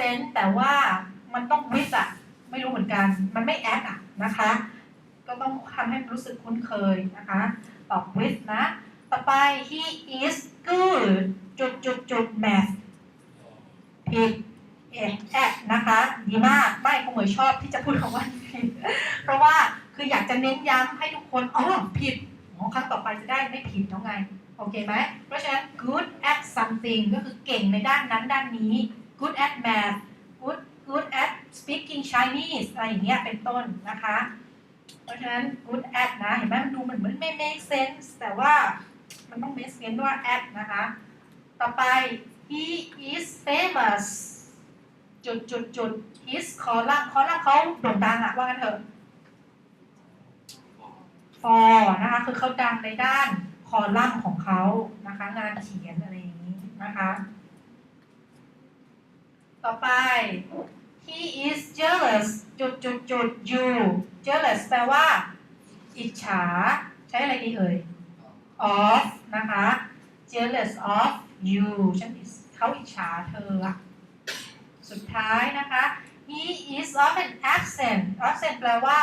sense แต่ว่ามันต้อง with อะไม่รู้เหมือนกัน มันไม่ act อะนะคะ ก็ต้องทำให้รู้สึกคุ้นเคยนะคะตอบ with นะ ต่อไป he is good จุดจุดจุด math ผิดเอ็แอะนะคะดีมากไม่คุณเหมยชอบที่จะพูดคำว่าผิดเพราะว่าคืออยากจะเน้นย้ำให้ทุกคนอ๋อผิดอ๋อครั้งต่อไปจะได้ไม่ผิดแล้วไง โอเคไหมเพราะฉะนั้น good at something ก็คือเก่งในด้านนั้นด้านนี้ good at math good good at speaking Chinese อะไรอย่างเงี้ยเป็นต้นนะคะ เพราะฉะนั้น good at นะ เห็นไหมมันดูเหมือนเหมือนไม่ make sense แต่ว่ามันต้อง make sense ด้วย at นะคะ ต่อไป he is famous จุดจุดจุด his คอลัมน์คอลัมน์เขาโด่งดังอะว่ากันเถอะ for นะคะ คือเขาดังในด้านคอลัมน์ของเขานะคะ งานเขียนอะไรอย่างนี้นะคะ ต่อไป he is jealous จุดจุดจุด you jealous แปลว่า อิจฉา ใช้อะไรดีเอ่ย of นะคะ jealous of you ฉันเขาอิจฉาเธอ สุดท้ายนะคะ he is often absent absent แปลว่า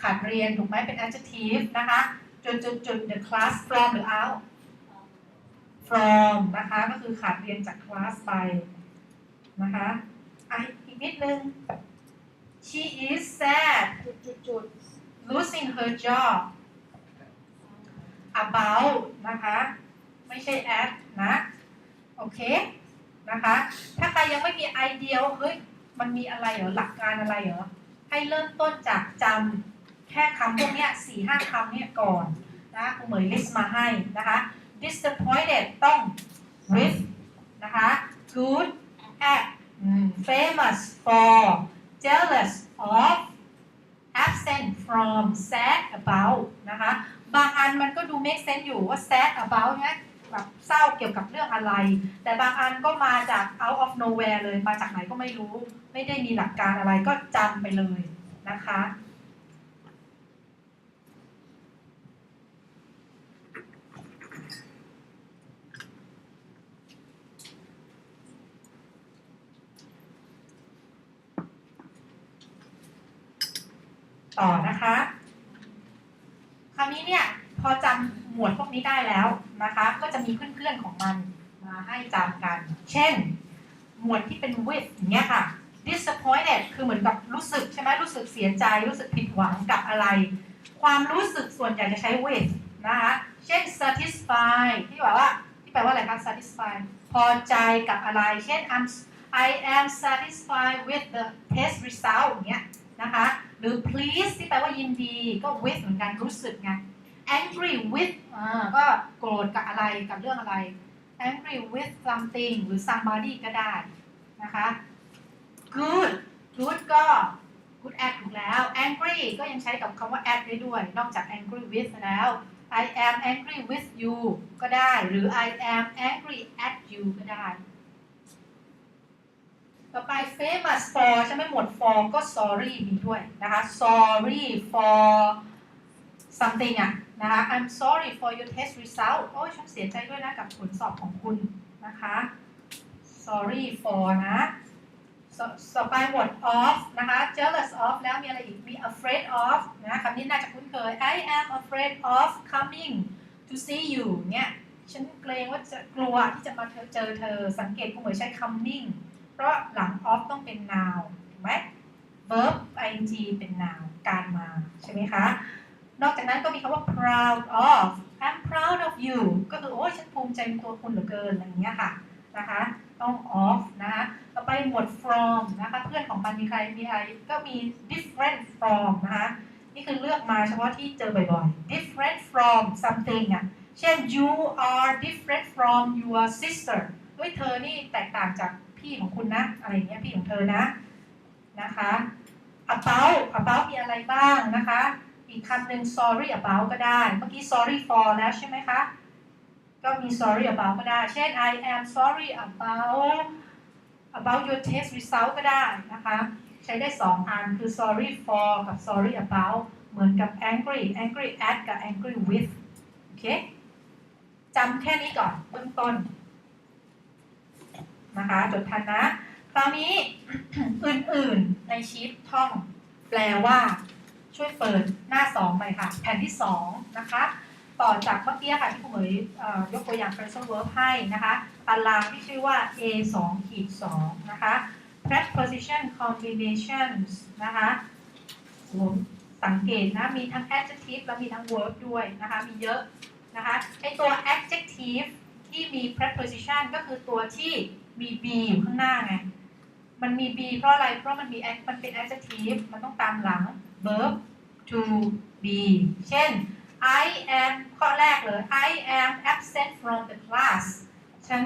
ขาดเรียน ถูกไหมเป็น adjective นะคะ จุดจุดจุด the class from หรือ out from นะคะ ก็คือขาดเรียนจากคลาสไป นะคะอะอีกนิดนึง she is sad จุดจุดจุด losing her job about นะคะ ไม่ใช่ at นะ โอเค นะคะ ถ้าใครยังไม่มีไอเดียว่าเฮ้ย มันมีอะไรเหรอ หลักการอะไรเหรอ ให้เริ่มต้นจากจำแค่คำพวกนี้สี่ห้าคำเนี่ยก่อนนะครูเหมย list มาให้นะคะ disappointed ต้อง with นะคะ good at อืม famous for jealous of absent from sad about นะคะ บางอันมันก็ดู make sense อยู่ว่า sad about เนี่ยแบบเศร้าเกี่ยวกับเรื่องอะไร แต่บางอันก็มาจาก out of nowhere เลย มาจากไหนก็ไม่รู้ ไม่ได้มีหลักการอะไรก็จำไปเลยนะคะ ต่อนะคะ คราวนี้เนี่ยพอจำหมวดพวกนี้ได้แล้วนะคะ ก็จะมีเพื่อนๆของมันมาให้จำกัน เช่น หมวดที่เป็น with อย่างเงี้ยค่ะ disappointed คือเหมือนกับรู้สึกใช่ไหมรู้สึกเสียใจ รู้สึกผิดหวังกับอะไร ความรู้สึกส่วนใหญ่จะใช้ with นะคะ เช่น satisfy ที่บอกว่าที่แปลว่าอะไรคะ satisfy พอใจกับอะไร เช่น I'm I am satisfied with the test result อย่างเงี้ยนะคะ หรือ please ที่แปลว่ายินดีก็ with เหมือนกันรู้สึกไง angry with อ่าก็โกรธกับอะไรกับเรื่องอะไร angry with something หรือ somebody ก็ได้นะคะ good good ก็ good at ถูกแล้ว angry ก็ยังใช้กับคำว่า at ได้ด้วย นอกจาก angry with แล้ว I am angry with you ก็ได้ หรือ I am angry at you ก็ได้ ต่อไป famous for ใช่ไหมหมวด for ก็ sorry มีด้วยนะคะ sorry for something อะนะคะ I'm sorry for your test result โอ้ยฉันเสียใจด้วยนะกับผลสอบของคุณนะคะ sorry for นะสต่อไปหมวด of นะคะ jealous of แล้วมีอะไรอีก มี afraid of นะคำนี้น่าจะคุ้นเคย I am afraid of coming to see you เนี่ย ฉันเกรงว่าจะกลัวที่จะมาเจอเธอ สังเกตกูเหมือนใช้ coming ราะหลัง of ต้องเป็น noun ถูกไหม verb ing เป็น noun การมา ใช่ไหมคะ นอกจากนั้นก็มีคำว่า proud of I'm proud of you ก็คือ โอ้ยฉันภูมิใจในตัวคุณเหลือเกินอะไรอย่างเงี้ยค่ะนะคะ ต้อง of นะคะต่อไปหมวด from นะคะ เพื่อนของมันมีใครมีอะไรก็มี different from นะคะนี่คือเลือกมาเฉพาะที่เจอบ่อยๆ different from something อะ เช่น you are different from your sister เฮ้ยเธอนี่แตกต่างจาก พี่ของคุณนะอะไรอย่างเงี้ยพี่ของเธอนะนะคะ about about มีอะไรบ้างนะคะ อีกคำหนึ่ง sorry about ก็ได้ เมื่อกี้ sorry for แล้วใช่ไหมคะ ก็มี sorry about ก็ได้ เช่น I am sorry about about your test result ก็ได้นะคะ ใช้ได้สองอันคือ sorry for กับ sorry about เหมือนกับ angry angry at กับ angry with โอเคจำแค่นี้ก่อนเบื้องต้น นะคะจดทันนะคราวนี้อื่นๆในชีตท่องแปลว่า ช่วยเปิดหน้าสองไปค่ะ แผ่นที่สองนะคะต่อจากเมื่อกี้ค่ะที่คุณเหมยยกตัวอย่าง phrasal verb ให้นะคะตารางที่ชื่อว่า a 2ขีด2นะคะ preposition combinations นะคะผมสังเกตนะ มีทั้ง adjective แล้วมีทั้ง verb ด้วยนะคะ มีเยอะนะคะไอตัว adjective ที่มี preposition ก็คือตัวที่ มี be อยู่ข้างหน้าไง มันมี be เพราะอะไร เพราะมันมี ad- มันเป็น adjective มันต้องตามหลัง verb to be เช่น I am ข้อแรกเลย I am absent from the class ฉัน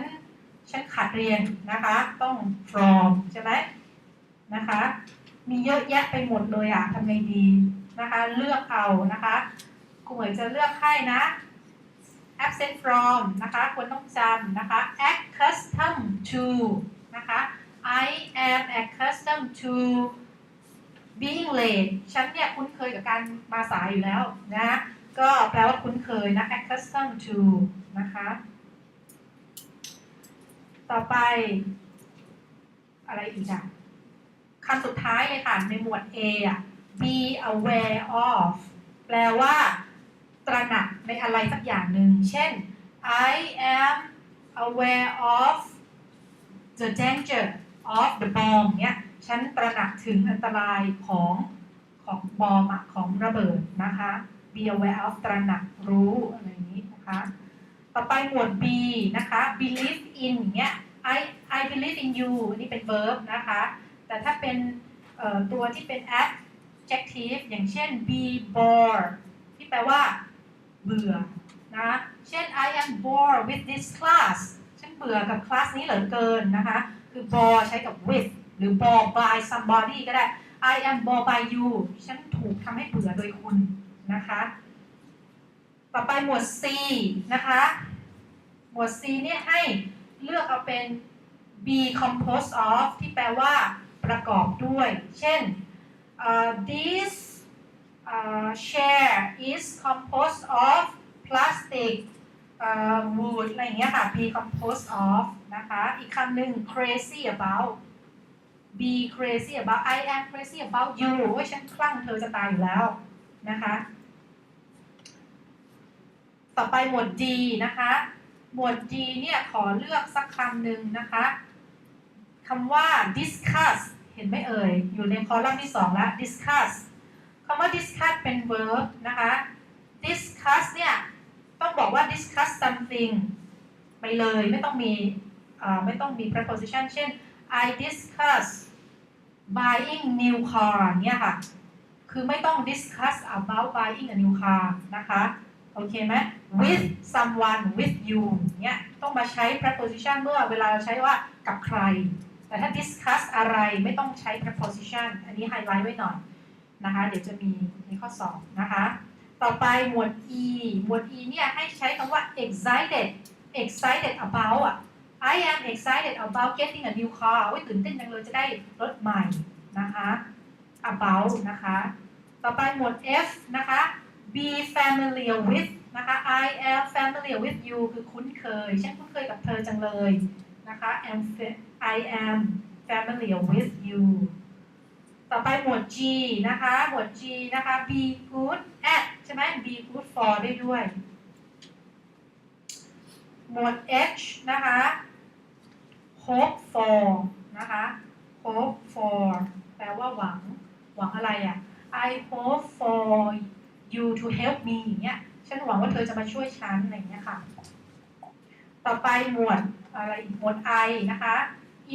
ฉันขาดเรียนนะคะ ต้อง from ใช่ไหมนะคะ มีเยอะแยะไปหมดเลยอะทำไงดีนะคะ เลือกเอานะคะครูเหมยจะเลือกให้นะ absent from นะคะควรต้องจำนะคะ accustomed to นะคะ I am accustomed to being late ฉันเนี่ยคุ้นเคยกับการมาสายอยู่แล้วนะก็แปลว่าคุ้นเคยนะ accustomed to นะคะ ต่อไป อะไรอีกอะคำสุดท้ายเลยค่ะ ในหมวด A อะ be aware of แปลว่า ตระหนักในอะไรสักอย่างหนึ่ง เช่น I am aware of the danger of the bomb เนี่ยฉันตระหนักถึงอันตรายของของบอมอะของระเบิดนะคะ be aware of ตระหนักรู้อะไรนี้นะคะ ต่อไปหมวด B นะคะ believe in อย่างเงี้ย I I believe in you นนี้เป็น verb นะคะ แต่ถ้าเป็นตัวที่เป็น adjective อย่างเช่น be bored ที่แปลว่า เบื่อนะเช่น I am bored with this class ฉันเบื่อกับคลาสนี้เหลือเกินนะคะคือ bore ใช้กับ with หรือ bored by somebody ก็ได้ I am bored by you ฉันถูกทำให้เบื่อโดยคุณนะคะ ต่อไปหมวด C นะคะ หมวด C เนี่ยให้เลือกเอาเป็น be composed of ที่แปลว่าประกอบด้วย เช่นเอ่อ this uh, chair is composed of plastic uh, wood อะไรเงี้ยค่ะ be composed of นะคะ อีกคำหนึ่ง crazy about be crazy about I am crazy about you โอ้ยฉันคลั่งเธอจะตายอยู่แล้วนะคะ ต่อไปหมวด D นะคะ หมวด D เนี่ยขอเลือกสักคำหนึ่งนะคะคำว่า discuss เห็นไหมเอ่ย อยู่ในคอลัมน์ที่สองแล้ว discuss คำว่า discuss เป็น verb นะคะ discuss เนี่ยต้องบอกว่า discuss something ไปเลยไม่ต้องมีเอ่อไม่ต้องมี preposition เช่น I discuss buying new car เนี่ยค่ะ คือไม่ต้อง discuss about buying a new car นะคะ โอเคไหม with someone with you เนี่ยต้องมาใช้ preposition เมื่อเวลาเราใช้ว่ากับใคร แต่ถ้า discuss อะไรไม่ต้องใช้ preposition อันนี้ไฮไลท์ไว้หน่อย นะคะ เดี๋ยวจะมีในข้อสอบนะคะ ต่อไปหมวด e หมวด e เนี่ยให้ใช้คำว่า excited excited about อะ I am excited about getting a new car โอ้ยตื่นเต้นจังเลยจะได้รถใหม่นะคะ about นะคะ ต่อไปหมวด f นะคะ be familiar with นะคะ I am familiar with you คือคุ้นเคย ฉันคุ้นเคยกับเธอจังเลยนะคะ am I am familiar with you ต่อไปหมวด G นะคะ หมวด G นะคะ be good at ใช่ไหม be good for ได้ด้วย หมวด H นะคะ hope for นะคะ hope for แปลว่าหวัง หวังอะไรอะ I hope for you to help me อย่างเงี้ย ฉันหวังว่าเธอจะมาช่วยฉันอะไรอย่างเงี้ยค่ะ ต่อไปหมวดอะไรอีกหมวด I นะคะ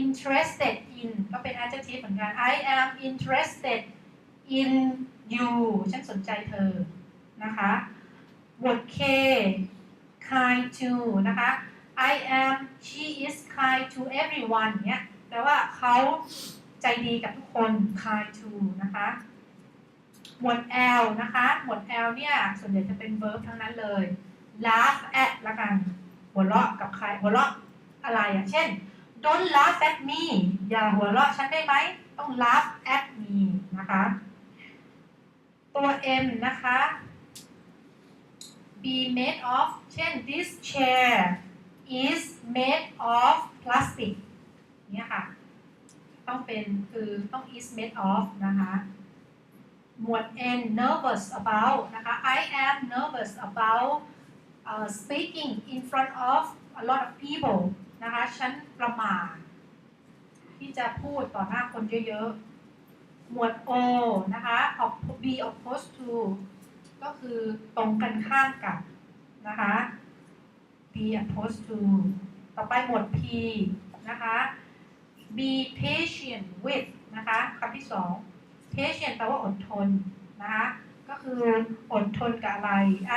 interested in ก็เป็น adjective เหมือนกัน I am interested in you ฉันสนใจเธอ นะคะหมวด K kind to นะคะ I am she is kind to everyone เนี้ยแปลว่าเขาใจดีกับทุกคน kind to นะคะหมวด L นะคะ หมวด L เนี่ย ส่วนใหญ่จะเป็น verb ทั้งนั้นเลย laugh at ละกัน หัวเราะกับใคร หัวเราะอะไรอะ เช่น don't laugh at me อย่าหัวเราะฉันได้ไหม ต้อง laugh at me นะคะ ตัว M นะคะ be made of เช่น this chair is made of plastic เนี่ยค่ะ ต้องเป็นคือต้อง is made of นะคะ หมวด N nervous about นะคะ I am nervous about uh, speaking in front of a lot of people นะคะฉันประมาที่จะพูดต่อหน้าคนเยอะๆ หมวด O นะคะ op- be opposed to ก็คือตรงกันข้ามกับนะคะ be opposed to ต่อไปหมวด P นะคะ be patient with นะคะคำที่สอง patient แปลว่าอดทนนะคะก็คืออดทนกับอะไร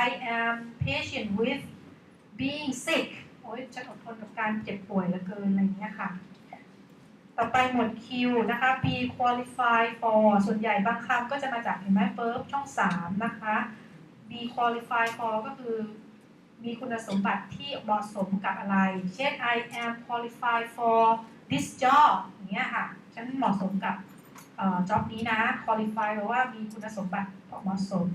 I am patient with being sick โอ้ยฉันอดทนกับการเจ็บป่วยเหลือเกินอะไรเงี้ยค่ะ ต่อไปหมวด Q นะคะ be qualified for ส่วนใหญ่บางคำก็จะมาจากเห็นไหม verb ช่อง 3 นะคะ be qualified for ก็คือมีคุณสมบัติที่เหมาะสมกับอะไร เช่น I am qualified for this job อย่างเงี้ยค่ะ ฉันเหมาะสมกับเอ่อ job นี้นะ qualify แปลว่ามีคุณสมบัติเหมาะสม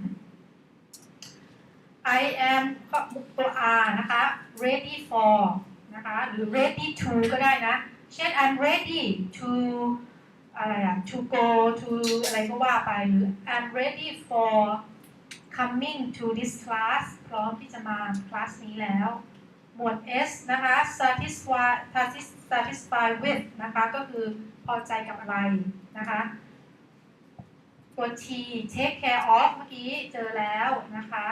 I am ก็ตัว R นะคะ ready for นะคะหรือ ready to ก็ได้นะ เช่น I'm ready to อะไรอะ to go to อะไรก็ว่าไปหรือ I'm ready for coming to this class พร้อมที่จะมาคลาสนี้แล้ว หมวด S นะคะ satisfy satis- satisfy with นะคะก็คือพอใจกับอะไรนะคะตัว T take care of เมื่อกี้เจอแล้วนะคะ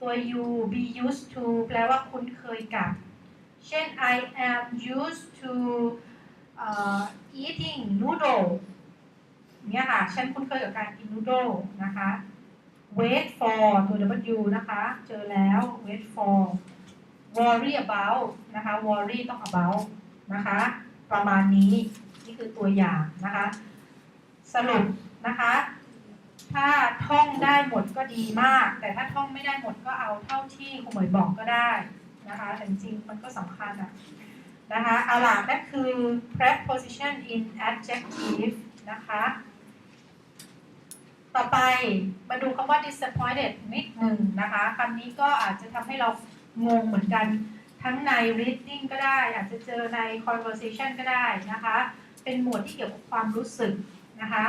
ตัว U be used to แปลว่าคุ้นเคยกับ เช่น I am used to uh, eating noodle เนี่ยค่ะ ฉันคุ้นเคยกับการกินนูโดนะคะ wait for ตัว W นะคะ เจอแล้ว wait for worry about นะคะ worry ต้อง about นะคะ ประมาณนี้ นี่คือตัวอย่างนะคะ สรุปนะคะ ถ้าท่องได้หมดก็ดีมาก แต่ถ้าท่องไม่ได้หมดก็เอาเท่าที่ครูหมยบอกก็ได้นะคะแต่จริงๆมันก็สำคัญอะนะคะเอาล่ะนั่นคือ preposition in adjective นะคะต่อไปมาดูคำว่า disappointed นิดหนึ่งนะคะคำนี้ก็อาจจะทำให้เรางงเหมือนกันทั้งใน reading ก็ได้ อาจจะเจอใน conversation ก็ได้นะคะ เป็นหมวดที่เกี่ยวกับความรู้สึกนะคะ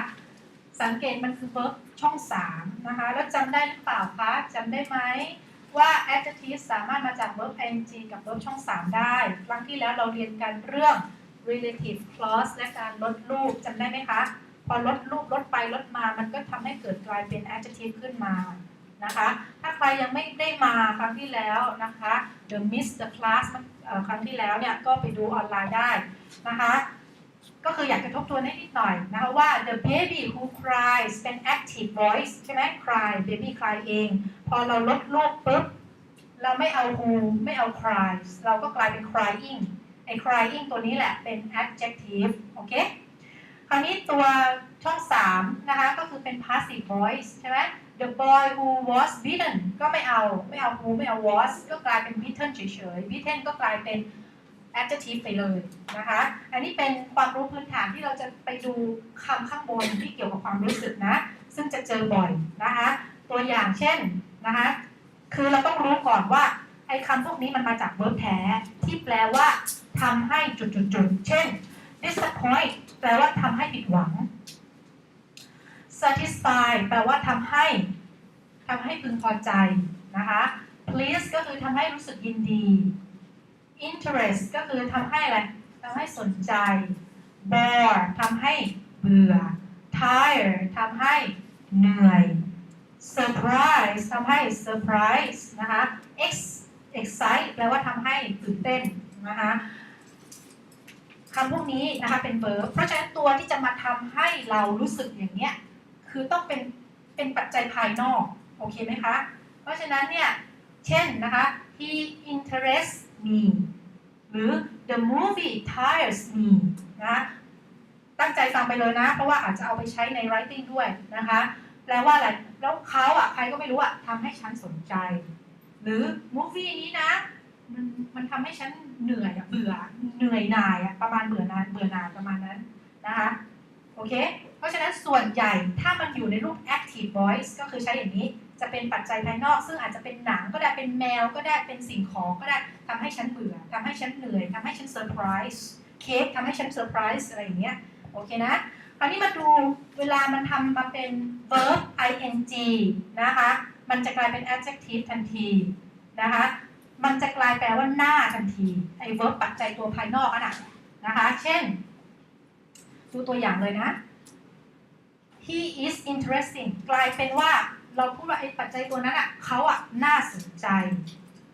สังเกตมันคือ verb ช่อง 3 นะคะ แล้วจำได้หรือเปล่าคะจำได้ไหมว่า adjective สามารถมาจาก verb ing กับ verb ช่อง 3 ได้ ครั้งที่แล้วเราเรียนกันเรื่อง relative clause และการลดรูปจำได้ไหมคะ พอลดรูปลดไปลดมา มันก็ทำให้เกิดกลายเป็น adjective ขึ้นมานะคะ ถ้าใครยังไม่ได้มาครั้งที่แล้วนะคะ the miss the class ครั้งที่แล้วเนี่ยก็ไปดูออนไลน์ได้นะคะ ก็คืออยากจะทบทวนให้นิดหน่อยนะคะว่า the baby who cries เป็น active voice ใช่ไหม cry baby cry เอง พอเราลดรูปปุ๊บ เราไม่เอา who ไม่เอา cries เราก็กลายเป็น crying ไอ้ crying ตัวนี้แหละเป็น adjective โอเค คราวนี้ตัวช่อง 3 นะคะ ก็คือเป็น passive voice ใช่ไหม the boy who was beaten ก็ไม่เอา ไม่เอา who ไม่เอา was ก็กลายเป็น beaten เฉยๆ beaten ก็กลายเป็น adjective ไปเลยนะคะ อันนี้เป็นความรู้พื้นฐานที่เราจะไปดูคำข้างบนที่เกี่ยวกับความรู้สึกนะ ซึ่งจะเจอบ่อยนะคะ ตัวอย่างเช่นนะคะ คือเราต้องรู้ก่อนว่าไอ้คำพวกนี้มันมาจาก verb แท้ที่แปลว่าทำให้จุดๆๆ เช่น disappoint แปลว่าทำให้ผิดหวัง satisfy แปลว่าทำให้ทำให้พึงพอใจนะคะ please ก็คือทำให้รู้สึกยินดี interest ก็คือทำให้อะไรทำให้สนใจ bore ทำให้เบื่อ tire ทำให้เหนื่อย surprise ทำให้ surprise นะคะ ex excite แปลว่าทำให้ตื่นเต้นนะคะคำพวกนี้นะคะเป็น verb เพราะฉะนั้นตัวที่จะมาทำให้เรารู้สึกอย่างเนี้ยคือต้องเป็นเป็นปัจจัยภายนอก โอเคไหมคะ เพราะฉะนั้นเนี่ย เช่นนะคะ he interests me หรือ the movie tires me นะตั้งใจฟังไปเลยนะ เพราะว่าอาจจะเอาไปใช้ใน writing ด้วยนะคะแปลว่าอะไร แล้วเขาอะใครก็ไม่รู้อะทำให้ฉันสนใจ หรือ movie นี้นะ มันมันทำให้ฉันเหนื่อยอะเบื่อเหนื่อยหน่ายอะประมาณเบื่อนานเบื่อหน่ายประมาณนั้นนะคะโอเค เพราะฉะนั้นส่วนใหญ่ถ้ามันอยู่ในรูป active voice ก็คือใช้อย่างนี้ จะเป็นปัจจัยภายนอก ซึ่งอาจจะเป็นหนังก็ได้เป็นแมวก็ได้เป็นสิ่งของก็ได้ทำให้ฉันเบื่อทำให้ฉันเหนื่อยทำให้ฉันเซอร์ไพรส์เค้กทำให้ฉันเซอร์ไพรส์อะไรอย่างเงี้ยโอเคนะคราวนี้มาดูเวลามันทำมาเป็น verb ing นะคะ มันจะกลายเป็น adjective ทันทีนะคะ มันจะกลายแปลว่าหน้าทันทีไอ้ verb ปัจจัยตัวภายนอกอะนะนะคะ เช่น ดูตัวอย่างเลยนะ he is interesting กลายเป็นว่า เราพูดว่าไอ้ปัจจัยตัวนั้นอะเขาอะน่าสนใจ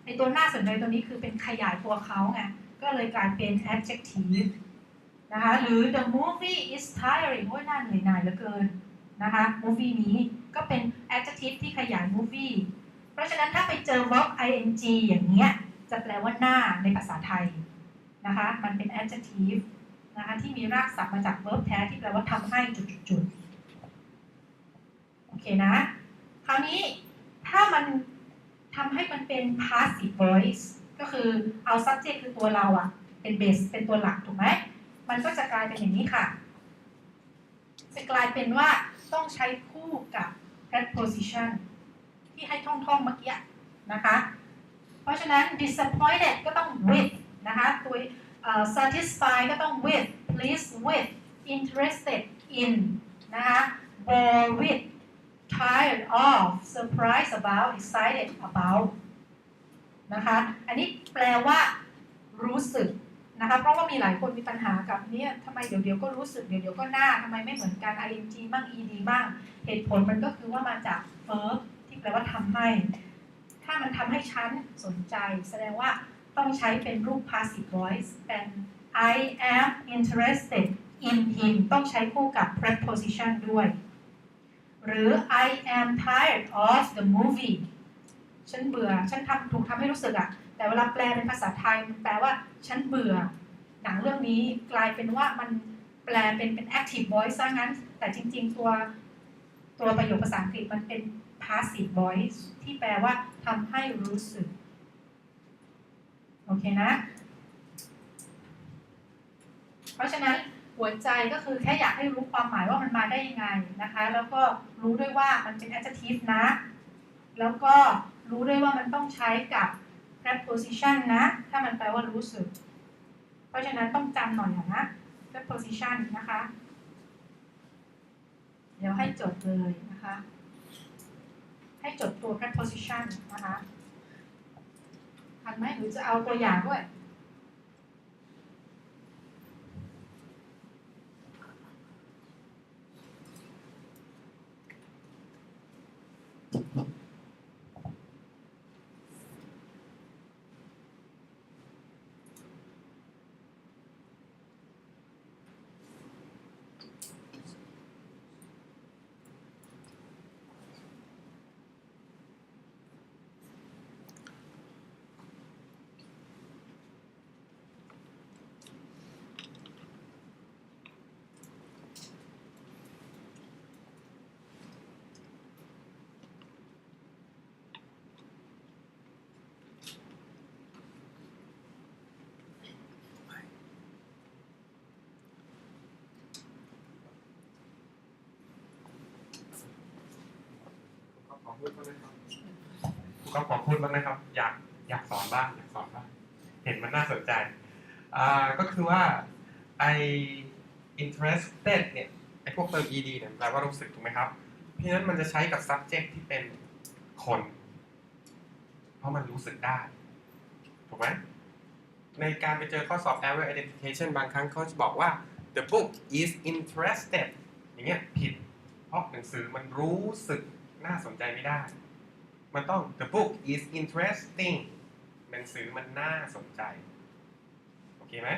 ไอ้ตัวน่าสนใจตัวนี้คือเป็นขยายตัวเขาไงก็เลยกลายเป็น adjective นะคะหรือ the movie is tiring โอ้ยน่าเหนื่อยหน่ายเหลือเกินนะคะ movie นี้ก็เป็น adjective ที่ขยาย movie เพราะฉะนั้นถ้าไปเจอ verb ing อย่างเงี้ยจะแปลว่าหน้าในภาษาไทยนะคะมันเป็น adjective นะคะที่มีรากศัพท์มาจาก verb แท้ที่แปลว่าทำให้จุดๆโอเคนะ คราวนี้ถ้ามันทำให้มันเป็น passive voice ก็คือเอา subject คือตัวเราอะเป็น base เป็นตัวหลักถูกไหม มันก็จะกลายเป็นอย่างนี้ค่ะ จะกลายเป็นว่าต้องใช้คู่กับ preposition ที่ให้ท่องๆเมื่อกี้นะคะ เพราะฉะนั้น disappointed ก็ต้อง with นะคะตัว satisfied ก็ต้อง with pleased with interested in นะคะ bore with tired of surprised about excited about นะคะ อันนี้แปลว่ารู้สึกนะคะ เพราะว่ามีหลายคนมีปัญหากับเนี่ยทำไมเดี๋ยวเดี๋ยวก็รู้สึกเดี๋ยวเดี๋ยวก็หน้าทำไมไม่เหมือนกัน ing บ้าง ed บ้าง เหตุผลมันก็คือว่ามาจาก verb ที่แปลว่าทำให้ ถ้ามันทำให้ฉันสนใจ แสดงว่าต้องใช้เป็นรูป passive voice เป็น I am interested in him ต้องใช้คู่กับ preposition ด้วย หรือ I am tired of the movie ฉันเบื่อ ฉันทำถูกทำให้รู้สึกอะแต่เวลาแปลเป็นภาษาไทยมันแปลว่า ฉันเบื่อ หนังเรื่องนี้กลายเป็นว่ามันแปลเป็นเป็น active voice ซะงั้น แต่จริง ๆ ตัวตัวประโยคภาษาอังกฤษมันเป็น passive voice ที่แปลว่าทำให้รู้สึก โอเคนะ เพราะฉะนั้น หัวใจก็คือแค่อยากให้รู้ความหมายว่ามันมาได้ยังไงนะคะ แล้วก็รู้ด้วยว่ามันเป็น adjective นะ แล้วก็รู้ด้วยว่ามันต้องใช้กับ preposition นะ ถ้ามันแปลว่ารู้สึก เพราะฉะนั้นต้องจำหน่อยนะ preposition นะคะ เดี๋ยวให้จดเลยนะคะ ให้จดตัว preposition นะคะทันไหมหรือจะเอาตัวอย่างด้วย พูดบ้างนะครับก็ขอพูดบ้างนะครับ อยากอยากสอนบ้างอยากสอนบ้างเห็นมันน่าสนใจอ่าก็คือว่า I interested เนี่ยไอพวกเติม ed เนี่ยแปลว่ารู้สึกถูกไหมครับ เพราะฉะนั้นมันจะใช้กับ subject ที่เป็นคน เพราะมันรู้สึกได้ ถูกไหมในการไปเจอข้อสอบ error identification บางครั้งเขาจะบอกว่า the book is interested อย่างเงี้ยผิด เพราะหนังสือมันรู้สึก น่าสนใจไม่ได้ มันต้อง the book is interesting หนังสือมันน่าสนใจ โอเคไหม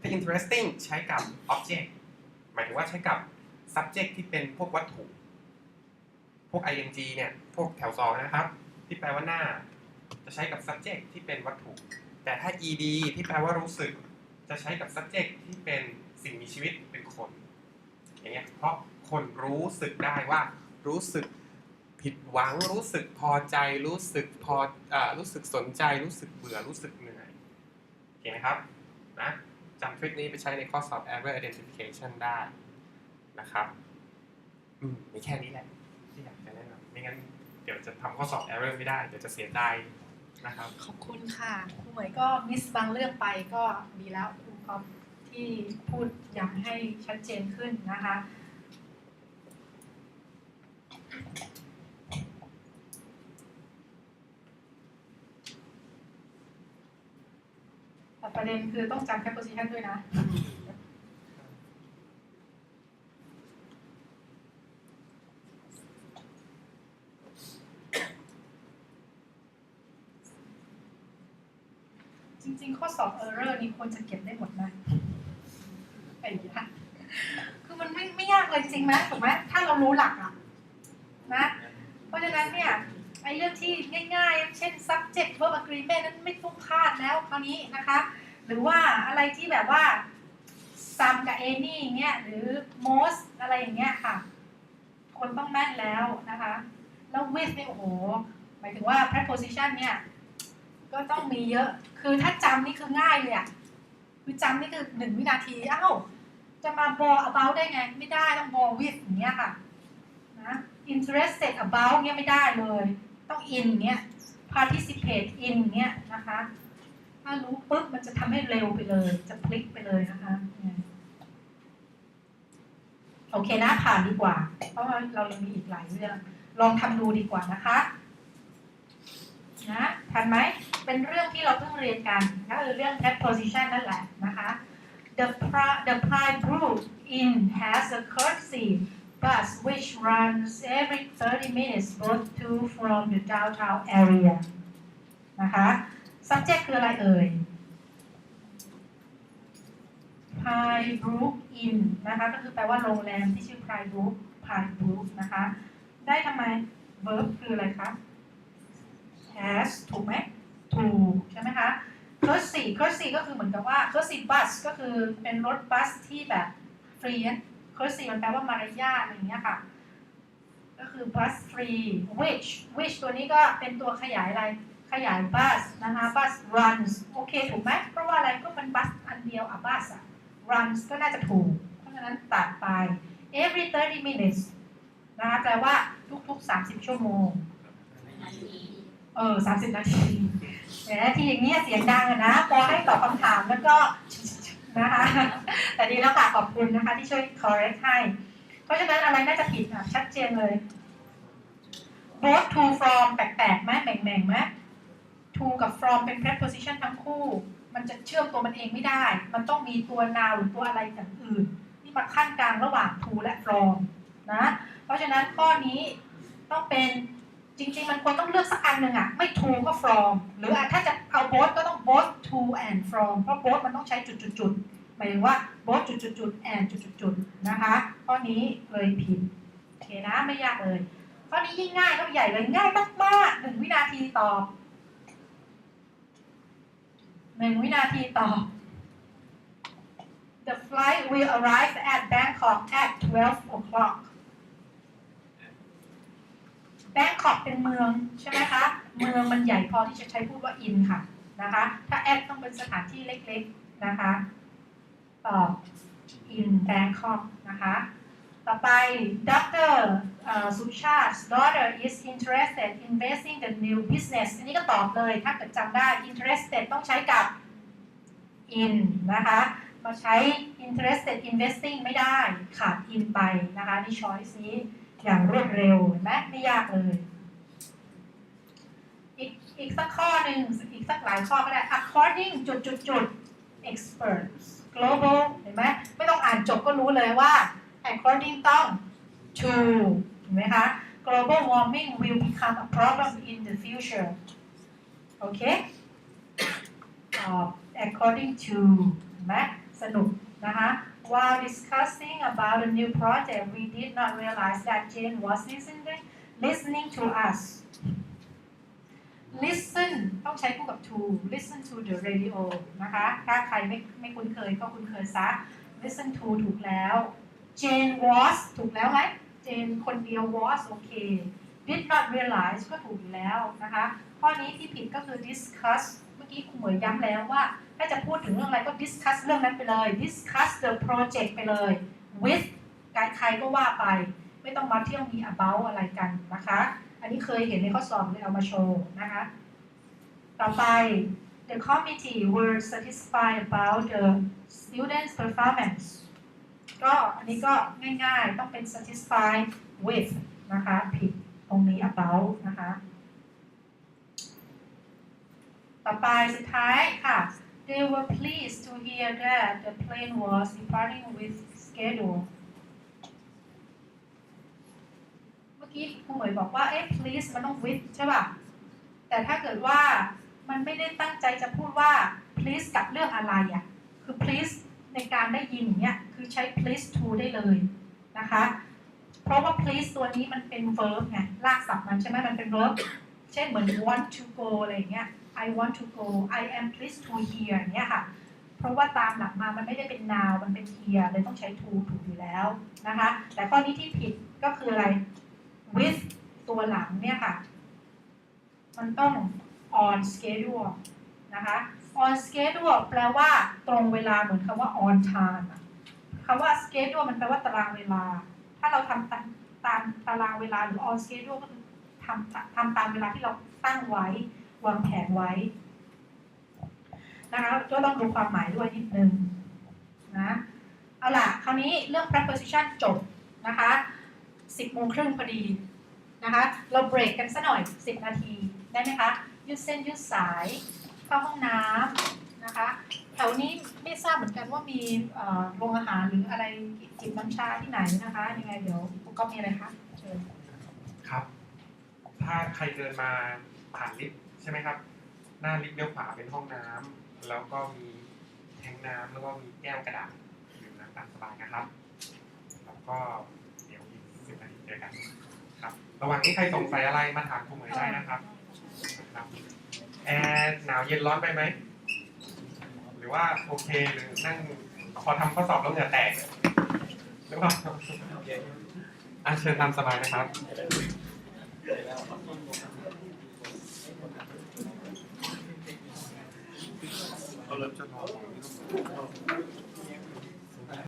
ถ้า interesting ใช้กับ object หมายถึงว่าใช้กับ subject ที่เป็นพวกวัตถุ พวก ing เนี่ย พวกแถวสองนะครับ ที่แปลว่าหน้า จะใช้กับ subject ที่เป็นวัตถุ แต่ถ้า ed ที่แปลว่ารู้สึก จะใช้กับ subject ที่เป็นสิ่งมีชีวิตเป็นคน อย่างเงี้ย เพราะคนรู้สึกได้ว่ารู้สึก ผิดหวังรู้สึกพอใจรู้สึกพออ่ารู้สึกสนใจ รู้สึกเบื่อรู้สึกเหนื่อยโอเคไหมครับนะจำทริคนี้ไปใช้ในข้อสอบ error identification ได้นะครับอืมมีแค่นี้แหละที่อยากจะแนะนำไม่งั้นเดี๋ยวจะทำข้อสอบ error ไม่ได้ เดี๋ยวจะเสียดายนะครับ ขอบคุณค่ะครูเหมยก็มิสบางเรื่องไปก็ดีแล้วครูก็ที่พูดอย่างให้ชัดเจนขึ้นนะคะ ประเด็นคือต้องจำ preposition ด้วยนะจริงๆ ข้อสอบ error นี่ควรจะเก็บได้หมดนะไอ้ยะคือมันไม่ไม่ยากเลยจริงไหมถูกไหมถ้าเรารู้หลักอะนะ เพราะฉะนั้นเนี่ยไอ้เรื่องที่ง่ายๆ เช่น subject verb agreement นั้นไม่ต้องพลาดแล้วคราวนี้นะคะ หรือว่าอะไรที่แบบว่า some กับ any อย่างเงี้ยหรือ most อะไรอย่างเงี้ยค่ะ คนต้องแม่นแล้วนะคะ แล้ว with เนี่ยโอ้โหหมายถึงว่า preposition เนี่ยก็ต้องมีเยอะ คือถ้าจำนี่คือง่ายเลยอะคือจำนี่คือหนึ่งวินาที อ้าว จะมา bore about ได้ไง ไม่ได้ต้อง bore with อย่างเงี้ยค่ะ นะ interested about เงี้ยไม่ได้เลย ต้อง in เงี้ย participate in เงี้ยนะคะ ถ้ารู้ปุ๊บมันจะทำให้เร็วไปเลย จะพลิกไปเลยนะคะ โอเคนะผ่านดีกว่า เพราะว่าเรายังมีอีกหลายเรื่อง ลองทำดูดีกว่านะคะนะทันไหมเป็นเรื่องที่เราเพิ่งเรียนกันก็คือเรื่อง preposition นั่นแหละนะคะ the pri the prime group in has a courtesy bus which runs every 30 minutes both to from the downtown area นะคะ subject คืออะไรเอ่ย Prime Brook Inn นะคะก็คือแปลว่าโรงแรมที่ชื่อ Prime Brook Prime Brook นะคะ ได้ทำไม verb คืออะไรคะ has ถูกไหมถูกใช่ไหมคะ courtesy courtesy ก็คือเหมือนกับว่า courtesy bus ก็คือเป็นรถบัสที่แบบฟรี courtesy มันแปลว่ามารยาทอะไรอย่างเงี้ยค่ะ ก็คือ bus free which which ตัวนี้ก็เป็นตัวขยายอะไร ขยาย bus นะคะ bus runs โอเคถูกไหมเพราะว่าอะไรก็เป็นบัสอันเดียวอะ bus อะ runs ก็น่าจะถูก เพราะฉะนั้นตัดไป every 30 minutes นะคะแปลว่าทุกๆ 30 ชั่วโมงเออ30 นาทีแหมทีอย่างเนี้ยเสียงดังอะนะพอให้ตอบคำถามแล้วก็นะคะแต่ดีแล้วค่ะขอบคุณนะคะที่ช่วย correct ให้ เพราะฉะนั้นอะไรน่าจะผิดอะชัดเจนเลย both to from แปลกๆไหมแบ่งๆไหม to กับ from เป็น preposition ทั้งคู่ มันจะเชื่อมตัวมันเองไม่ได้ มันต้องมีตัว noun หรือตัวอะไรอย่างอื่น ที่มาขั้นกลางระหว่าง to และ from นะ เพราะฉะนั้นข้อนี้ต้องเป็นจริง ๆ มันควรต้องเลือกสักอันหนึ่งอะไม่ to ก็ from หรือถ้าจะเอา both ก็ต้อง both to and from เพราะ both มันต้องใช้จุดๆๆหมายถึงว่า both จุดๆๆ and จุดๆๆนะคะข้อนี้เลยผิดโอเคนะไม่ยากเลยข้อนี้ยิ่งง่ายก็ใหญ่เลยง่ายมากๆหนึ่งวินาทีตอบ หนึ่งวินาทีต่อ The flight will arrive at Bangkok at 12 o'clock Bangkok เป็นเมืองใช่ไหมคะ เมืองมันใหญ่พอที่จะใช้พูดว่า in ค่ะนะคะ ถ้า at ต้องเป็นสถานที่เล็กๆนะคะตอบ in Bangkok นะคะ ต่อไป Dr. เอ่อ Suchat's daughter is interested in investing the new business อันนี้ก็ตอบเลยถ้าเกิดจำได้ interested ต้องใช้กับ in นะคะมาใช้ interested investing ไม่ได้ขาด in ไปนะคะนี่ choice นี้อย่างรวดเร็วเห็นไหมไม่ยากเลยอีกอีกสักข้อหนึ่งอีกสักหลายข้อก็ได้ according จุดจุดจุด experts global เห็นไหมไม่ต้องอ่านจบก็รู้เลยว่า according ต้อง to เห็นไหมคะ global warming will become a problem in the future โอเคตอบ according to เห็นไหมสนุกนะคะ While discussing about the new project we did not realize that Jane was listening listening to us listen ต้องใช้คู่กับ to listen to the radio นะคะ ถ้าใครไม่ไม่คุ้นเคยก็คุ้นเคยซะ listen to ถูกแล้ว Jane was ถูกแล้วไหม Jane คนเดียว was โอเค did not realize ก็ถูกแล้วนะคะ ข้อนี้ที่ผิดก็คือ discuss เมื่อกี้ครูเหมยย้ำแล้วว่า ถ้าจะพูดถึงเรื่องอะไรก็ discuss เรื่องนั้นไปเลย discuss the project ไปเลย with ใครก็ว่าไป ไม่ต้องมาเที่ยวมี about อะไรกันนะคะ อันนี้เคยเห็นในข้อสอบเลยเอามาโชว์นะคะ ต่อไป the committee were satisfied about the students performance ก็อันนี้ก็ง่ายๆ ต้องเป็น satisfied with นะคะ ผิดตรงนี้ about นะคะ ต่อไปสุดท้ายค่ะ they were pleased to hear that the plane was departing with schedule เมื่อกี้ครูเหมยบอกว่า เอ๊ะ please มันต้อง with ใช่ป่ะ แต่ถ้าเกิดว่ามันไม่ได้ตั้งใจจะพูดว่า please กับเรื่องอะไรอะ คือ please ในการได้ยินอย่างเงี้ยคือใช้ please to ได้เลยนะคะ เพราะว่า please ตัวนี้มันเป็น verb ไงลากศัพท์มันใช่ไหมมันเป็น verb เช่นเหมือน want to go อะไรอย่างเงี้ย I want to go I am pleased to hear อย่างเงี้ยค่ะ เพราะว่าตามหลักมามันไม่ได้เป็น noun มันเป็น hear เลยต้องใช้ to ถูกอยู่แล้วนะคะ แต่ข้อนี้ที่ผิดก็คืออะไร with ตัวหลังเนี่ยค่ะ มันต้อง on schedule นะคะ on schedule แปลว่าตรงเวลาเหมือนคำว่า on time อะคำว่า schedule มันแปลว่าตารางเวลา ถ้าเราทำตามตามตารางเวลาหรือ on schedule ก็คือทำทำตามเวลาที่เราตั้งไว้วางแผนไว้นะคะก็ต้องดูความหมายด้วยนิดนึงนะเอาล่ะคราวนี้เรื่อง preposition จบนะคะ10โมงครึ่งพอดีนะคะ เราเบรกกันสัหน่อย10นาที ได้ไหมคะ ยืดเส้นยืดสาย เข้าห้องน้ำนะคะ แถวนี้ไม่ทราบเหมือนกันว่ามีเอ่อโรงอาหารหรืออะไรจิบน้ำชาที่ไหนนะคะยังไงเดี๋ยวคุณก็มีอะไรคะเชิญครับ ถ้าใครเดินมาผ่านลิฟต์ใช่ไหมครับ หน้าลิฟต์เลี้ยวขวาเป็นห้องน้ำแล้วก็มีแทงน้ำแล้วก็มีแก้วกระดาษอยู่น้ำตามสบายนะครับ แล้วก็เดี๋ยวอีกสิบนาทีเจอกันครับ ระหว่างนี้ใครสงสัยอะไรมาถามครูเหมยได้นะครับครับ แอร์หนาวเย็นร้อนไปไหม หรือว่าโอเคหรือนั่งพอทำข้อสอบแล้วเหงื่อแตกหรือเปล่าอะเชิญตามสบายนะครับเขาเลยจะนอ